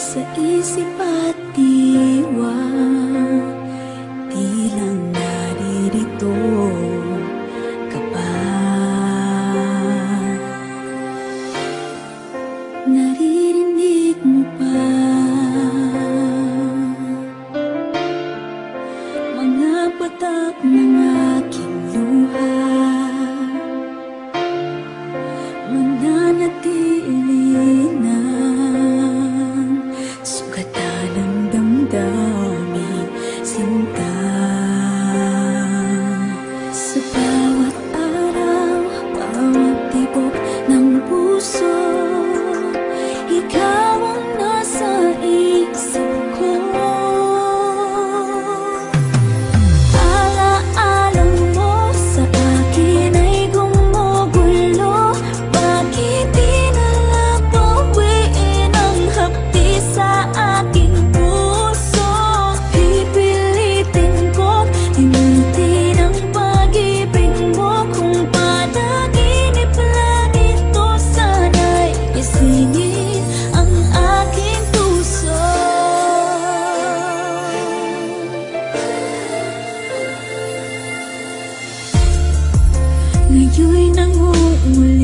sa isip at diwa. with